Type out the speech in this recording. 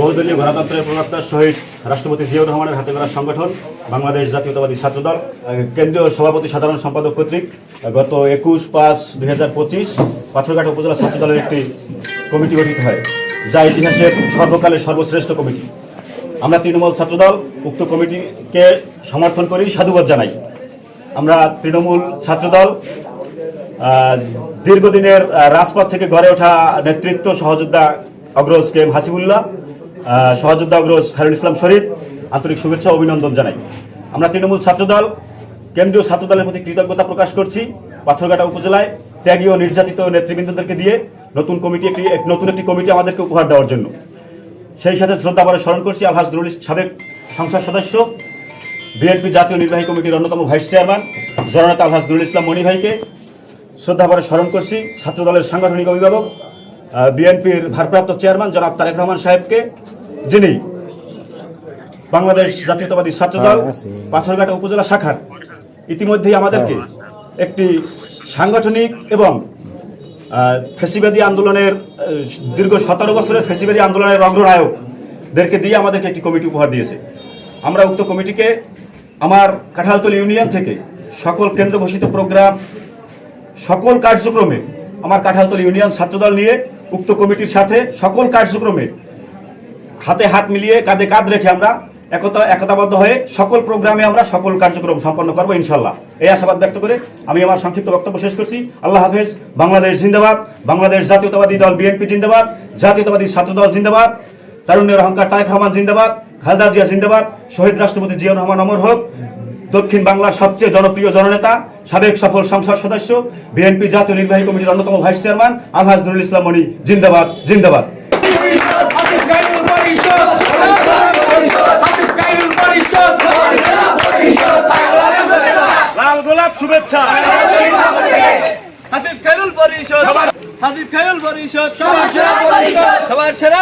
বহুদলীয় গণতন্ত্রের প্রবক্তা শহীদ রাষ্ট্রপতি জিয়াউর রহমানের হাতে করা সংগঠন বাংলাদেশ জাতীয়তাবাদী ছাত্রদল কেন্দ্রীয় সভাপতি সাধারণ সম্পাদক কর্তৃক গত একুশ পাঁচ দুই হাজার পঁচিশ পাথরঘাট উপজেলা ছাত্রদলের একটি কমিটি গঠিত হয়, যা ইতিহাসের সর্বকালের সর্বশ্রেষ্ঠ কমিটি। আমরা তৃণমূল ছাত্রদল, উক্ত কমিটিকে সমর্থন করি, সাধুবাদ জানাই। আমরা তৃণমূল ছাত্রদল দীর্ঘদিনের রাজপথ থেকে গড়ে ওঠা নেতৃত্ব সহযোদ্ধা অগ্রজ কে এম হাসিবুল্লাহ সহযোদ্ধা অগ্রজ খায়রুল ইসলাম শরীফ, আন্তরিক শুভেচ্ছা অভিনন্দন জানাই। আমরা তৃণমূল ছাত্রদল, কেন্দ্রীয় ছাত্রদলের প্রতি কৃতজ্ঞতা প্রকাশ করছি। পাথরঘাটা উপজেলায় ত্যাগী ও নির্যাতিত নেতৃবৃন্দদেরকে দিয়ে নতুন কমিটি একটি নতুন একটি কমিটি আমাদেরকে উপহার দেওয়ার জন্য। সেই সাথে শ্রদ্ধা ভরে স্মরণ করছি আলহাজ নুরুল সাবেক সংসদ সদস্য, বিএনপি জাতীয় নির্বাহী কমিটির অন্যতম ভাইস চেয়ারম্যান, জননেতা আলহাজ নুরুল ইসলাম মনি ভাইকে। শ্রদ্ধা ভরে স্মরণ করছি ছাত্রদলের সাংগঠনিক অভিভাবক বিএনপির ভারপ্রাপ্ত চেয়ারম্যান জনাব তারেক রহমান সাহেবকে যিনি বাংলাদেশ জাতীয়তাবাদী ছাত্রদল পাথরঘাটা উপজেলা শাখার ইতিমধ্যেই আমাদেরকে একটি সাংগঠনিক এবং ফেসিবাদী আন্দোলনের দীর্ঘ সতেরো বছরের ফেসিবাদী আন্দোলনের অগ্রনায়কদেরকে দিয়ে আমাদেরকে একটি কমিটি উপহার দিয়েছে। আমরা উক্ত কমিটিকে আমার কাঁঠালতলী ইউনিয়ন থেকে সকল কেন্দ্র ঘোষিত প্রোগ্রাম সকল কার্যক্রমে আমার কাঁঠালতলী ইউনিয়ন ছাত্রদল নিয়ে, উক্ত কমিটির সাথে সকল কার্যক্রমে হাতে হাত মিলিয়ে কাঁধে কাঁধ রেখে আমরা একতা একতাবদ্ধ হয়ে সকল প্রোগ্রামে আমরা সকল কার্যক্রম সম্পন্ন করব ইনশাল্লাহ এই আশাবাদ ব্যক্ত করে আমি আমার সংক্ষিপ্ত বক্তব্য শেষ করছি। আল্লাহ হাফেজ, বাংলাদেশ জিন্দাবাদ, বাংলাদেশ জাতীয়তাবাদী দল বিএনপি জিন্দাবাদ, জাতীয়তাবাদী ছাত্রদল জিন্দাবাদ, তারুণ্যের অহংকার তারেক রহমান জিন্দাবাদ, খালেদা জিয়া জিন্দাবাদ, শহীদ রাষ্ট্রপতি জিয়াউর রহমান অমর হোক। দক্ষিণ বাংলার সবচেয়ে জনপ্রিয় জননেতা সাবেক সফল সংসদ সদস্য বিএনপি জাতীয় নির্বাহী কমিটির অন্যতম ভাইস চেয়ারম্যান আলহাজ নুরুল ইসলাম মনি। জিন্দাবাদ জিন্দাবাদ। লাল গোলাপ শুভেচ্ছা। হাবিব খায়রুল পরিষদ। সবার সেরা পরিষদ। সবার সেরা!